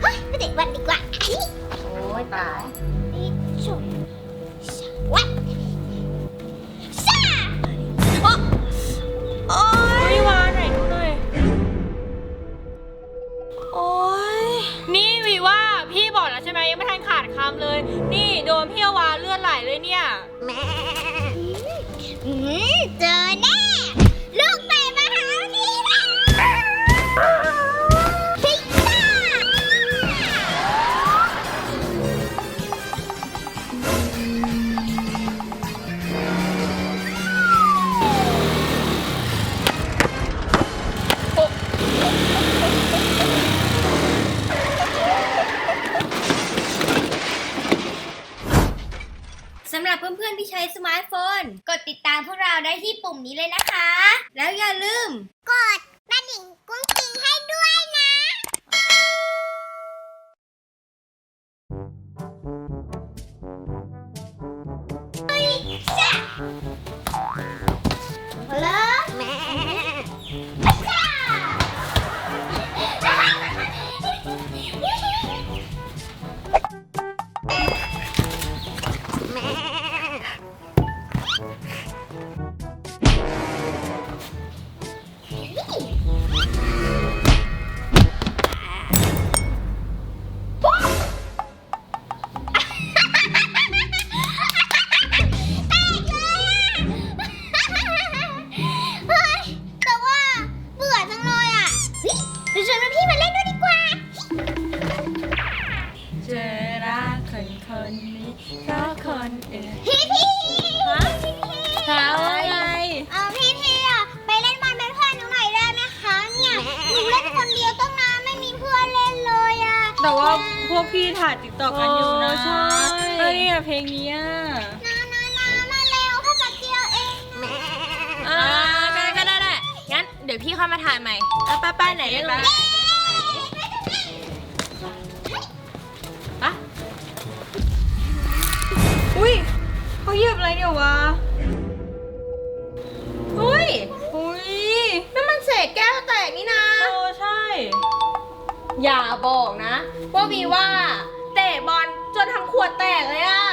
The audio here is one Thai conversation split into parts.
เฮ้ยไปเด็กวันดีกว่า โอ้ยตาย เล สำหรับเพื่อนๆที่ใช้สมาร์ทโฟน กดติดตามพวกเราได้ที่ปุ่มนี้เลยนะคะ แล้วอย่าลืม กดกระดิ่งกุ้งกิ้ง กพี่ถ่ายติ๊กต็อกกันอยู่นะใช่เฮ้ยเนี่ยเพลงเนี้ยนานานามาเร็วแค่แป๊บเดียวเองแม่อ่าก็ได้ก็ได้ได้งั้นเดี๋ยวพี่เข้ามาถ่ายใหม่อะป้าป้าไหนเล่นบ้างปะอุ้ยเขาเหยียบอะไรเนี่ยวะอุ้ยอุ้ยนั่นมันเศษแก้วแตกนี่นะโอ้ใช่ อย่าบอกนะ ว่าวีว่าเตะบอลจนทำขวดแตกเลยอะ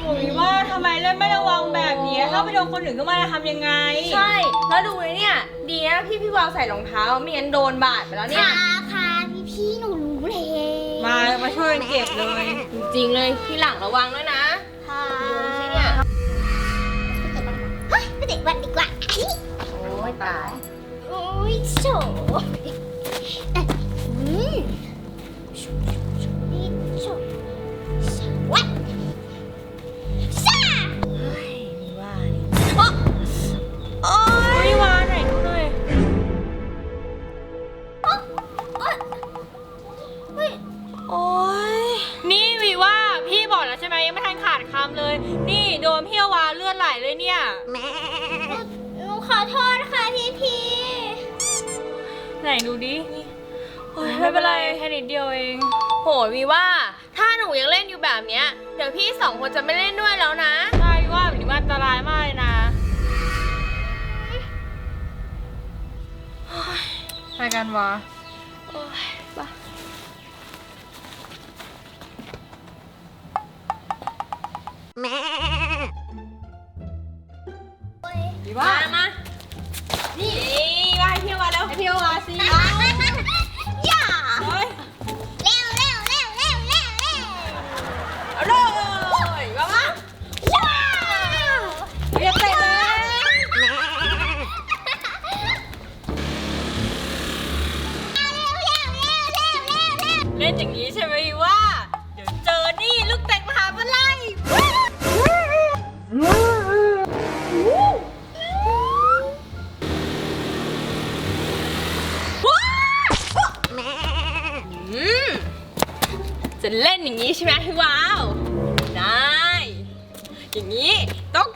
โอ้ยว่าทำไมเล่นไม่ระวังแบบนี้ถ้าไปโดนคนอื่นก็มาจะทำยังไง ใช่ แล้วดูเลยเนี่ย ดีนะพี่พี่วาวใส่รองเท้าไม่งั้นโดนบาดไปแล้วเนี่ย ค่ะค่ะพี่พี่หนูรู้เลยมา มาช่วยกันเก็บเลย จริงๆเลยที่หลังระวังด้วยนะค่ะ วันดีกว่า โอ้ยตาย โอ้ยโฉแต่อืมนี่โฉวัด ไหนดูดิโอ๊ยไม่เป็นไรแค่นิดเดียวเอง โหวีว่าถ้าหนูยังเล่นอยู่แบบเนี้ย เดี๋ยวพี่สองคนจะไม่เล่นด้วยแล้วนะ ใช่ว่าแบบนี้มันอันตรายมากเลยนะโอ๊ยไปกันวะโอ้ยไปแม่วิมาว่ามานี่ว่าให้พี่วาแล้ว เล่นอย่างนี้ใช่ไหมวิว่า เดี๋ยวเจอนี่ลูกเตะมหาวิทยาลัยอืมจะเล่นอย่างนี้ใช่ไหมพี่วาว ได้ อย่างนี้ต้อง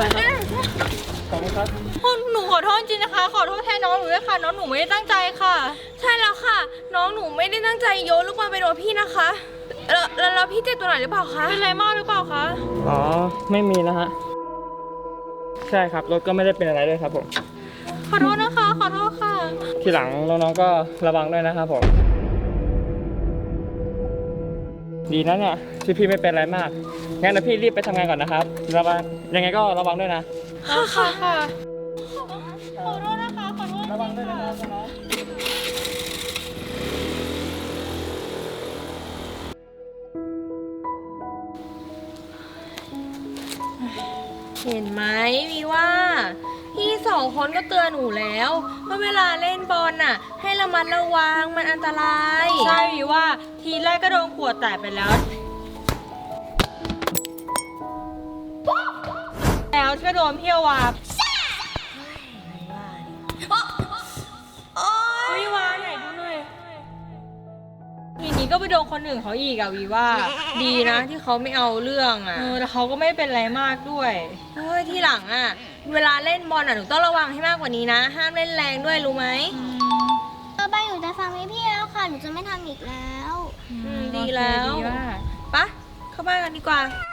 ครับ หนูขอโทษจริงนะคะ ขอโทษแทนน้องหนูด้วยค่ะ น้องหนูไม่ได้ตั้งใจค่ะ ใช่แล้วค่ะ น้องหนูไม่ได้ตั้งใจโยนลูกบอลไปโดนพี่นะคะแล้วแล้วแล้วพี่เจ็บตัวไหนหรือเปล่าคะ เป็นไรมากหรือเปล่าคะ อ๋อ ไม่มีนะฮะ ใช่ครับ รถก็ไม่ได้เป็นอะไรด้วยครับผม ขอโทษนะคะ ขอโทษค่ะ ทีหลังน้องๆก็ระวังด้วยนะครับผม ดีนะเนี่ยที่พี่ไม่เป็นอะไรมาก งั้นเดี๋ยวพี่รีบไปทำงานก่อนนะครับระวังยังไงก็ระวังด้วยนะ ค่ะค่ะค่ะขอโทษนะคะขอโทษระวังด้วยนะครับน้องเห็นไหมวีว่า พี่สองคนก็เตือนหนูแล้วว่าเวลาเล่นบอลน่ะ ให้ระมัดระวังมันอันตราย ใช่วิว่าทีแรกก็โดนขวดแตกไปแล้ว แล้วก็โดนเพี้ยววาวิวาไหนดูหน่อยทีนี้ก็ไปโดนคนอื่นเขาอีกอะวีว่า ดีนะที่เขาไม่เอาเรื่องอะเออแต่เขาก็ไม่เป็นไรมากด้วยเฮ้ยที่หลังอะเวลาเล่นบอลอะหนูต้องระวังให้มากกว่านี้นะ ห้ามเล่นแรงด้วยรู้ไหมเออใบหนูจะฟังพี่ๆแล้วค่ะ หนูจะไม่ทำอีกแล้ว อืมดีแล้ว ดีมาก ปะเข้าบ้านกันดีกว่าไ